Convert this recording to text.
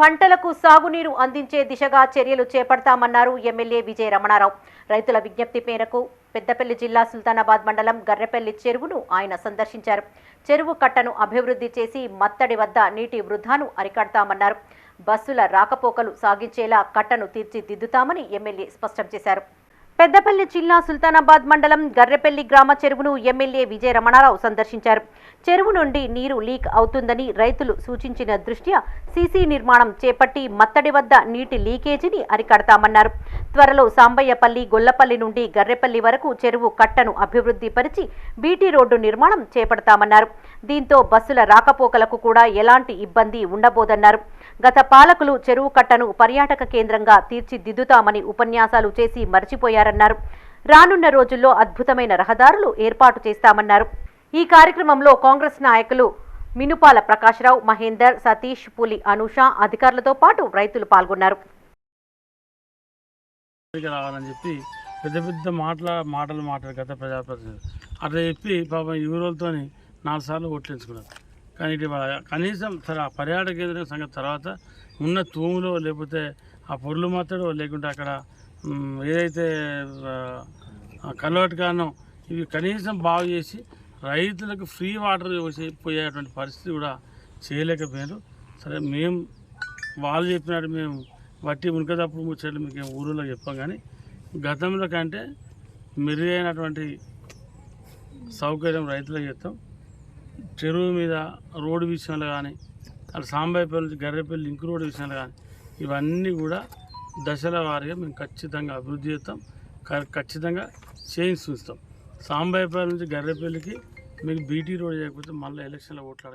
పంటలకు సాగునీరు అందించే దిశగా చర్యలు చేపడతామన్నారు ఎమ్మెల్యే విజయ రమణారావు రైతుల విజ్ఞప్తి మేరకు పెద్దపల్లి జిల్లా సుల్తానాబాద్ మండలం గర్రెపల్లి చెరువును ఆయన సందర్శించారు. చెరువు కట్టను అభివృద్ధి చేసి మత్తడి వద్ద నీటి వృధాను అరికడతామన్నారు. బస్సుల రాకపోకలు సాగించేలా కట్టను తీర్చిదిద్దుతామని ఎమ్మెల్యే స్పష్టం చేశారు. పెద్దపల్లి జిల్లా సుల్తానాబాద్ మండలం గర్రెపల్లి గ్రామ చెరువును ఎమ్మెల్యే విజయ రమణారావు సందర్శించారు. చెరువు నుండి నీరు లీక్ అవుతుందని రైతులు సూచించిన దృష్ట్యా సీసీ నిర్మాణం చేపట్టి మత్తడి వద్ద నీటి లీకేజీని అరికడతామన్నారు. త్వరలో సాంబయ్యపల్లి గొల్లపల్లి నుండి గర్రెపల్లి వరకు చెరువు కట్టను అభివృద్ధి పరిచి బీటీ రోడ్డు నిర్మాణం చేపడతామన్నారు. దీంతో బస్సుల రాకపోకలకు కూడా ఎలాంటి ఇబ్బంది ఉండబోదన్నారు. గత పాలకులు చెరువు కట్టను పర్యాటక కేంద్రంగా తీర్చిదిద్దుతామని ఉపన్యాసాలు చేసి మర్చిపోయారన్నారు. రానున్న రోజుల్లో అద్భుతమైన రహదారులు ఏర్పాటు చేస్తామన్నారు. ఈ కార్యక్రమంలో కాంగ్రెస్ నాయకులు మినుపాల ప్రకాశ్రావు మహేందర్ సతీష్ పులి అనుష అధికారులతో పాటు రైతులు పాల్గొన్నారు. రావాలని చెప్పి పెద్ద పెద్ద మాటల మాటలు మాట్లాడు గత ప్రజాప్రతినిధులు. అట్లా చెప్పి పాపం ఈ ఊరోళ్ళతోని నాలుగు సార్లు ఓట్లేసుకున్నారు కానీ ఇటు కనీసం సరే ఆ పర్యాటక కేంద్రం సంగతి తర్వాత ఉన్న తూములో లేకపోతే ఆ పొరులు మాత్రడో లేకుంటే అక్కడ ఏదైతే కన్వర్ట్ కానో ఇవి కనీసం బాగు చేసి రైతులకు ఫ్రీ వాటర్ పోయేటువంటి పరిస్థితి కూడా చేయలేకపోయారు. సరే మేము వాళ్ళు చెప్పినట్టు మేము వట్టి మునకదప్పుడు ముచ్చట్లు మీకు ఏం ఊరిలో చెప్పాం కానీ గతంలో కంటే మెరుగైనటువంటి సౌకర్యం రైతులకు చెప్తాం చెరువు మీద రోడ్డు విషయంలో కానీ అలా సాంబాయిపల్లి నుంచి గర్రెపల్లి లింక్ రోడ్డు విషయంలో కానీ ఇవన్నీ కూడా దశల వారీగా మేము ఖచ్చితంగా అభివృద్ధి చేస్తాం. క- ఖచ్చితంగా చేయించి చూస్తాం. సాంబాయిపల్లి నుంచి గర్రెపల్లికి మీకు బీటీ రోడ్ చేయకపోతే మళ్ళీ ఎలక్షన్లో ఓట్లు